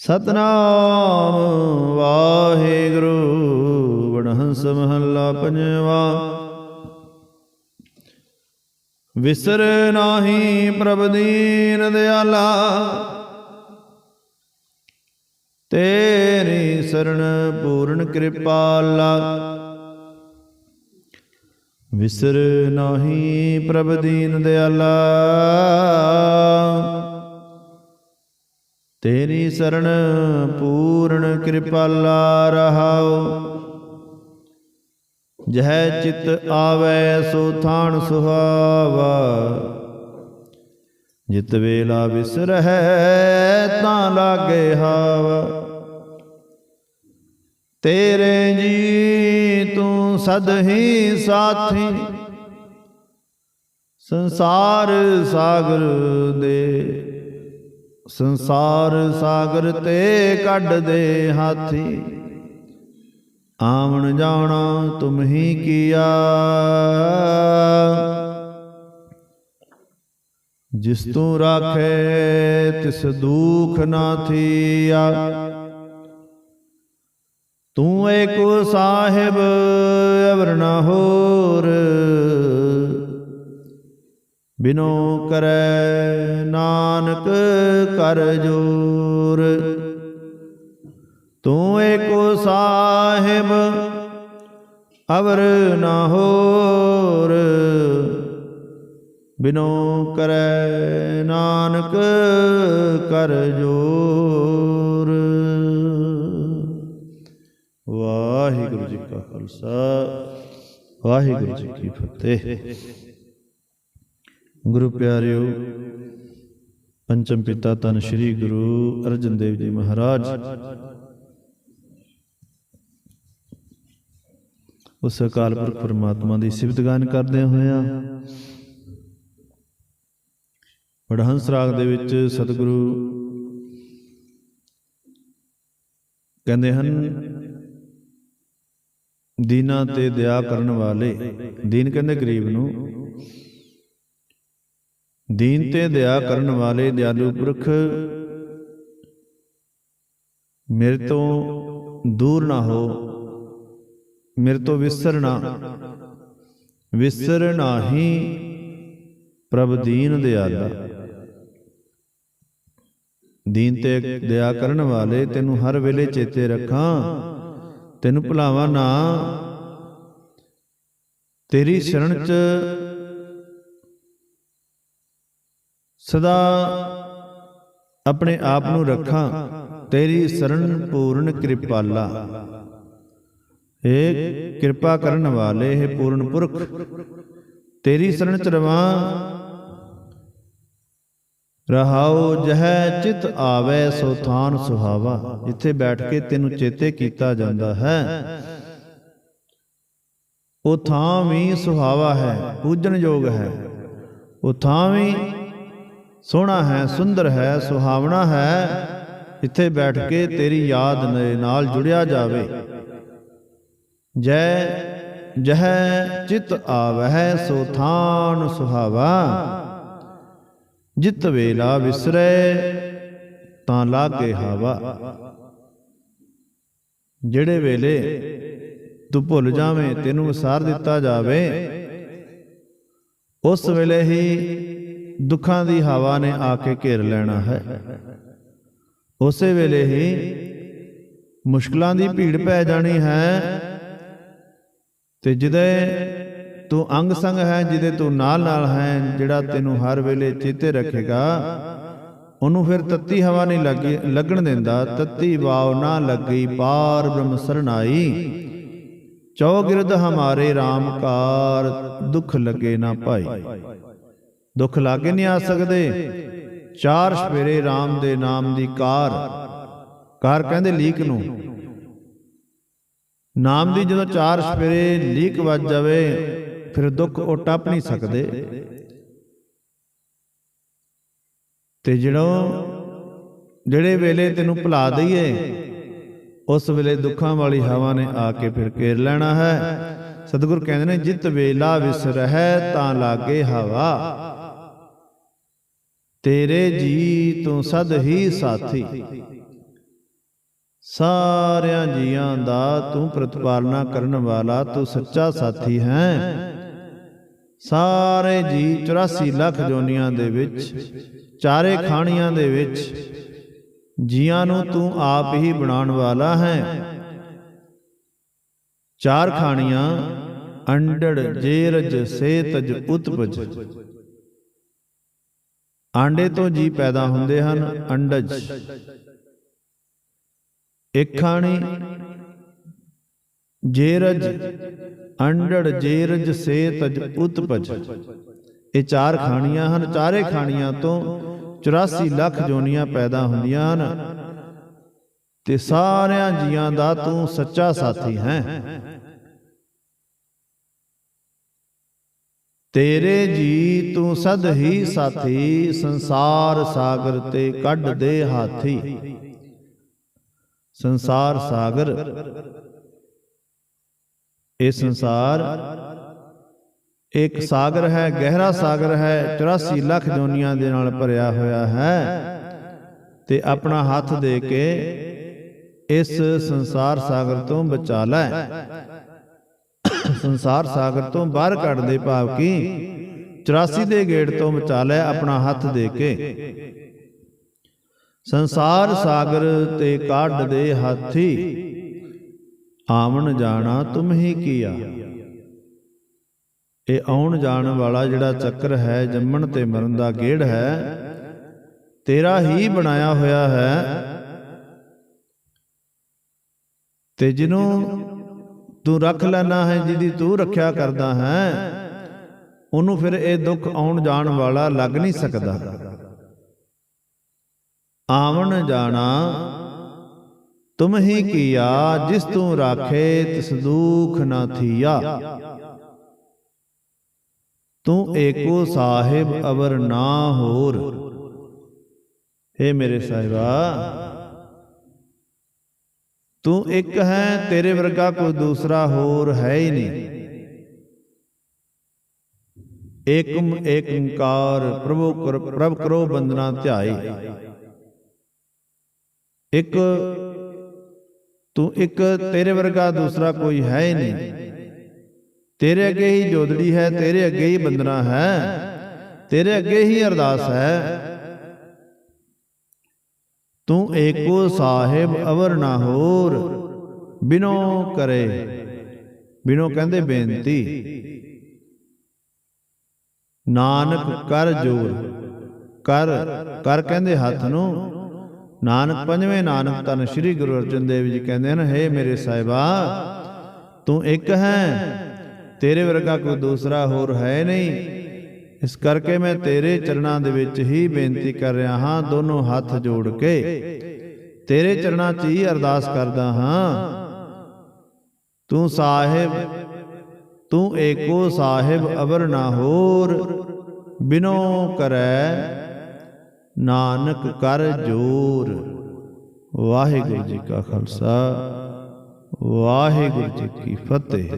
ਸਤਨਾਮ ਵਾਹਿਗੁਰੂ ਵਡਹੰਸ ਮਹੱਲਾ ਪੰਜਵਾ। ਵਿਸਰ ਨਾਹੀ ਪ੍ਰਭ ਦੀਨ ਦਿਆਲਾ, ਤੇਰੀ ਸਰਣ ਪੂਰਨ ਕਿਰਪਾਲਾ। ਵਿਸਰ ਨਾਹੀ ਪ੍ਰਭ ਦੀਨ ਦਿਆਲਾ। ਤੇਰੀ ਸਰਣ ਪੂਰਨ ਕਿਰਪਾਲਾ ਰਹਾਉ ਜਹ ਚਿਤ ਆਵੈ ਸੋ ਥਾਨ ਸੁਹਾਵਾ। ਜਿਤ ਵੇਲਾ ਵਿਸਰਹਿ ਤਾਂ ਲਾਗੇ ਹਾਵਾ। ਤੇਰੇ ਜੀ ਤੂੰ ਸਦ ਹੀ ਸਾਥੀ। ਸੰਸਾਰ ਸਾਗਰ ਦੇ ਸੰਸਾਰ ਸਾਗਰ ਤੇ ਕੱਢ ਦੇ ਹਾਥੀ। ਆਵਣ ਜਾਣਾ ਤੁਮ ਹੀ ਕੀਆ। ਜਿਸ ਤੂੰ ਰਾਖੇ, ਤਿਸ ਦੁਖ ਨਾ ਥੀਆ। ਤੂੰ ਏਕੋ ਸਾਹਿਬ, ਅਵਰ ਨਾ ਹੋਰ ਬਿਨੋ ਕਰੈ ਨਾਨਕ ਕਰ ਜੋਰ। ਤੂੰ ਏਕੋ ਸਾਹਿਬ, ਅਵਰ ਨਾ ਹੋਰ। ਬਿਨੋ ਕਰੈ ਨਾਨਕ ਕਰ ਜੋਰ। ਵਾਹਿਗੁਰੂ ਜੀ ਕਾ ਖਾਲਸਾ, ਵਾਹਿਗੁਰੂ ਜੀ ਕੀ ਫਤਿਹ। ਗੁਰੂ ਪਿਆਰਿਓ, ਪੰਚਮ ਪਿਤਾ ਤਨ ਸ੍ਰੀ ਗੁਰੂ ਅਰਜਨ ਦੇਵ ਜੀ ਮਹਾਰਾਜ। ਉਸ ਅਕਾਲ ਪੁਰਖ ਪਰਮਾਤਮਾ ਦੀ ਸਿਫਤ ਗਾਨ ਕਰਦੇ ਹੋਇਆ ਵਡਹੰਸ ਰਾਗ ਦੇ ਵਿੱਚ ਸਤਿਗੁਰੂ ਕਹਿੰਦੇ ਹਨ, ਦੀਨਾ ਤੇ ਦਇਆ ਕਰਨ ਵਾਲੇ, ਦੀਨ ਕਹਿੰਦੇ ਗਰੀਬ ਨੂੰ ਦੀਨ ਤੇ ਦਇਆ ਕਰਨ ਵਾਲੇ ਦਿਆਲੂ ਪੁਰਖ ਮੇਰੇ ਤੋਂ ਦੂਰ ਨਾ ਹੋ। ਮੇਰੇ ਤੋਂ ਵਿਸਰਨਾ ਵਿਸਰ ਨਾਹੀ ਪ੍ਰਭ ਦੀਨ ਦਿਆਲਾ। ਦੀਨ ਤੇ ਦਇਆ ਕਰਨ ਵਾਲੇ ਤੈਨੂੰ ਹਰ ਵੇਲੇ ਚੇਤੇ ਰੱਖਾਂ। ਤੈਨੂੰ ਭੁਲਾਵਾਂ ਨਾ। ਤੇਰੀ ਸ਼ਰਨ ਚ ਸਦਾ ਆਪਣੇ ਆਪ ਨੂੰ ਰੱਖਾਂ, ਤੇਰੀ ਸ਼ਰਨ ਪੂਰਨ ਕਿਰਪਾਲਾ। ਏ ਕਿਰਪਾ ਕਰਨ ਵਾਲੇ, ਹੈ ਪੂਰਨ ਪੁਰਖ, ਤੇਰੀ ਸ਼ਰਨ ਚ ਰਵਾਂ। ਰਹਾਉ ਜਹ ਚਿਤ ਆਵੇ, ਸੋ ਥਾਨ ਸੁਹਾਵਾ। ਇੱਥੇ ਬੈਠ ਕੇ ਤੈਨੂੰ ਚੇਤੇ ਕੀਤਾ ਜਾਂਦਾ ਹੈ। ਉਹ ਥਾਂ ਵੀ ਸੁਹਾਵਾ ਹੈ, ਪੂਜਣ ਯੋਗ ਹੈ। ਉਹ ਥਾਂ ਵੀ ਸੋਹਣਾ ਹੈ, ਸੁੰਦਰ ਹੈ, ਸੁਹਾਵਣਾ ਹੈ। ਇੱਥੇ ਬੈਠ ਕੇ ਤੇਰੀ ਯਾਦ ਨਾਲ ਜੁੜਿਆ ਜਾਵੇ। ਜੈ, ਜਹ ਚਿਤ ਆਵਹਿ, ਸੋ ਥਾਨ ਸੁਹਾਵਾ। ਜਿਤ ਵੇਲਾ ਵਿਸਰੇ, ਤਾਂ ਲਾਗੇ ਹਵਾ। ਜਿਹੜੇ ਵੇਲੇ ਤੂੰ ਭੁੱਲ ਜਾਵੇਂ, ਤੈਨੂੰ ਵਿਸਾਰ ਦਿੱਤਾ ਜਾਵੇ, ਉਸ ਵੇਲੇ ਹੀ ਦੁੱਖਾਂ ਦੀ ਹਵਾ ਨੇ ਆ ਕੇ ਘੇਰ ਲੈਣਾ ਹੈ। ਉਸੇ ਵੇਲੇ ਹੀ ਮੁਸ਼ਕਲਾਂ ਦੀ ਭੀੜ ਪੈ ਜਾਣੀ ਹੈ ਤੇ ਜਿਹਦੇ ਤੂੰ ਅੰਗ ਸੰਗ ਹੈ, ਜਿਹਦੇ ਤੂੰ ਨਾਲ ਨਾਲ ਹੈ, ਜਿਹੜਾ ਤੈਨੂੰ ਹਰ ਵੇਲੇ ਚੇਤੇ ਰੱਖੇਗਾ, ਉਹਨੂੰ ਫਿਰ ਤੱਤੀ ਹਵਾ ਨਹੀਂ ਲੱਗੀ, ਲੱਗਣ ਦਿੰਦਾ। ਤੱਤੀ ਵਾਵ ਨਾ ਲੱਗੀ, ਪਾਰ ਬ੍ਰਹਮ ਸਰਨਾਈ ਚੌਗਿਰਦ ਹਮਾਰੇ ਰਾਮਕਾਰ ਦੁੱਖ ਲੱਗੇ ਨਾ ਭਾਈ। ਦੁੱਖ ਲਾਗੇ ਨਹੀਂ ਆ ਸਕਦੇ। ਚਾਰ ਸਵੇਰੇ RAM ਦੇ ਨਾਮ ਦੀ ਕਾਰ। ਕਾਰ ਕਹਿੰਦੇ ਲੀਕ ਨੂੰ। ਨਾਮ ਦੀ ਜਦੋਂ ਚਾਰ ਸਵੇਰੇ ਲੀਕ ਵੱਜ ਜਾਵੇ, ਫਿਰ ਦੁੱਖ ਉਹ ਟੱਪ ਨਹੀਂ ਸਕਦੇ। ਤੇ ਜਿਹੜੋ ਜਿਹੜੇ ਵੇਲੇ ਤੈਨੂੰ ਭੁਲਾ ਦਈਏ, ਉਸ ਵੇਲੇ ਦੁੱਖਾਂ ਵਾਲੀ ਹਵਾ ਨੇ ਆ ਕੇ ਫਿਰ ਘੇਰ ਲੈਣਾ ਹੈ। ਸਤਿਗੁਰ ਕਹਿੰਦੇ ਨੇ, ਜਿਤ ਵੇਲਾ ਵਿਸਰਹਿ ਤਾਂ ਲਾਗੇ ਹਵਾ। ਤੇਰੇ ਜੀ ਤੂੰ ਸਦ ਹੀ ਸਾਥੀ। ਸਾਰਿਆਂ ਜੀਆਂ ਦਾ ਤੂੰ ਪ੍ਰਤਪਾਲਨਾ ਕਰਨ ਵਾਲਾ ਤੂੰ ਸੱਚਾ ਸਾਥੀ ਹੈ। ਸਾਰੇ ਜੀ 84 ਲੱਖ ਜੋਨੀਆਂ ਦੇ ਵਿੱਚ, ਚਾਰੇ ਖਾਣੀਆਂ ਦੇ ਵਿੱਚ, ਜੀਆਂ ਨੂੰ ਤੂੰ ਆਪ ਹੀ ਬਣਾਉਣ ਵਾਲਾ ਹੈ। ਚਾਰ ਖਾਣੀਆਂ, ਅੰਡੜ, ਜੇਰਜ, ਸੇਤਜ, ਉਤਪਜ। ਆਂਡੇ ਤੋਂ ਜੀ ਪੈਦਾ ਹੁੰਦੇ ਹਨ, ਅੰਡਜ। ਇੱਕ ਜੇਰਜ। ਅੰਡੜ, ਜੇਰਜ, ਸੇਤਜ, ਉਤਪਜ। ਇਹ ਚਾਰ ਖਾਣੀਆਂ ਹਨ, ਚਾਰੇ ਖਾਣੀਆਂ ਤੋਂ 84 ਲੱਖ ਜੋਨੀਆਂ ਪੈਦਾ ਹੁੰਦੀਆਂ ਹਨ। ਤੇ ਸਾਰਿਆਂ ਜੀਆਂ ਦਾ ਤੂੰ ਸੱਚਾ ਸਾਥੀ ਹੈ। ਤੇਰੇ ਜੀ ਤੂੰ ਸਦ ਹੀ ਸਾਥੀ, ਸੰਸਾਰ ਸਾਗਰ ਤੇ ਕੱਢ ਦੇ ਹਾਥੀ। ਸੰਸਾਰ ਸਾਗਰ, ਇਹ ਸੰਸਾਰ ਇੱਕ ਸਾਗਰ ਹੈ, ਗਹਿਰਾ ਸਾਗਰ ਹੈ 84 ਲੱਖ ਜੋਨੀਆਂ ਦੇ ਨਾਲ ਭਰਿਆ ਹੋਇਆ ਹੈ ਤੇ ਆਪਣਾ ਹੱਥ ਦੇ ਕੇ ਇਸ ਸੰਸਾਰ ਸਾਗਰ ਤੋਂ ਬਚਾ ਲੈ। ਸੰਸਾਰ ਸਾਗਰ ਤੋਂ ਬਾਹਰ ਕੱਢ ਦੇ ਭਾਵ ਕੀ? 84 ਦੇ ਗੇੜ ਤੋਂ ਬਚਾ ਲੈ ਆਪਣਾ ਹੱਥ ਦੇ ਕੇ। ਸੰਸਾਰ ਸਾਗਰ ਤੇ ਕੱਢ ਦੇ ਹਾਥੀ, ਆਵਣ ਜਾਣਾ ਤੁਮ ਹੀ ਕੀਆ। ਇਹ ਆਉਣ ਜਾਣ ਵਾਲਾ ਜਿਹੜਾ ਚੱਕਰ ਹੈ, ਜੰਮਣ ਤੇ ਮਰਨ ਦਾ ਗੇੜ ਹੈ, ਤੇਰਾ ਹੀ ਬਣਾਇਆ ਹੋਇਆ ਹੈ। ਤੇ ਜਿਹਨੂੰ ਤੂੰ ਰੱਖ ਲੈਣਾ ਹੈ ਜਿਹਦੀ ਤੂੰ ਰੱਖਿਆ ਕਰਦਾ ਹੈ। ਉਹਨੂੰ ਫਿਰ ਇਹ ਦੁੱਖ ਆਉਣ ਜਾਣ ਵਾਲਾ ਲੱਗ ਨਹੀਂ ਸਕਦਾ। ਆਵਣ ਜਾਣਾ, ਤੁਮ ਹੀ ਕੀਆ, ਜਿਸ ਤੂੰ ਰਾਖੇ ਤਿਸ ਦੁਖ ਨਾ ਥੀਆ। ਤੂੰ ਏਕੋ ਸਾਹਿਬ ਅਵਰ ਨਾ ਹੋਰ। ਏ ਮੇਰੇ ਸਾਹਿਬਾ ਤੂੰ ਇੱਕ ਹੈ, ਤੇਰੇ ਵਰਗਾ ਕੋਈ ਦੂਸਰਾ ਹੋਰ ਹੈ ਹੀ ਨਹੀਂ। ਏਕਮ ਏਕੰਕਾਰ, ਪ੍ਰਭੂ ਪ੍ਰਭ ਕਰੋ ਬੰਦਨਾ ਧਿਆਈ ਇੱਕ, ਤੂੰ ਇੱਕ, ਤੇਰੇ ਵਰਗਾ ਦੂਸਰਾ ਕੋਈ ਹੈ ਹੀ ਨਹੀਂ। ਤੇਰੇ ਅੱਗੇ ਹੀ ਜੋਦੜੀ ਹੈ, ਤੇਰੇ ਅੱਗੇ ਹੀ ਬੰਦਨਾ ਹੈ। ਤੇਰੇ ਅੱਗੇ ਹੀ ਅਰਦਾਸ ਹੈ। ਤੂੰ ਏਕੋ ਸਾਹਿਬ ਅਵਰ ਨਾ ਹੋਰ। ਬਿਨੋ ਕਰੇ। ਬਿਨੋ ਕਹਿੰਦੇ ਬੇਨਤੀ। ਨਾਨਕ ਕਰ ਜੋਰ। ਕਰ ਕਰ ਕਹਿੰਦੇ ਹੱਥ ਨੂੰ। ਨਾਨਕ ਪੰਜਵੇਂ ਨਾਨਕ ਤਨ ਸ੍ਰੀ ਗੁਰੂ ਅਰਜਨ ਦੇਵ ਜੀ ਕਹਿੰਦੇ ਹਨ ਹੇ ਮੇਰੇ ਸਾਹਿਬਾ ਤੂੰ ਇੱਕ ਹੈ। ਤੇਰੇ ਵਰਗਾ ਕੋਈ ਦੂਸਰਾ ਹੋਰ ਹੈ ਨਹੀਂ। ਇਸ ਕਰਕੇ ਮੈਂ ਤੇਰੇ ਚਰਨਾਂ ਦੇ ਵਿੱਚ ਹੀ ਬੇਨਤੀ ਕਰ ਰਿਹਾ ਹਾਂ, ਦੋਨੋਂ ਹੱਥ ਜੋੜ ਕੇ। ਤੇਰੇ ਚਰਨਾਂ 'ਚ ਹੀ ਅਰਦਾਸ ਕਰਦਾ ਹਾਂ। ਤੂੰ ਸਾਹਿਬ, ਤੂੰ ਏਕੋ ਸਾਹਿਬ, ਅਵਰ ਨਾ ਹੋਰ। ਬਿਨੋ ਕਰੈ ਨਾਨਕ ਕਰ ਜੋਰ। ਵਾਹਿਗੁਰੂ ਜੀ ਕਾ ਖਾਲਸਾ, ਵਾਹਿਗੁਰੂ ਜੀ ਕੀ ਫਤਿਹ।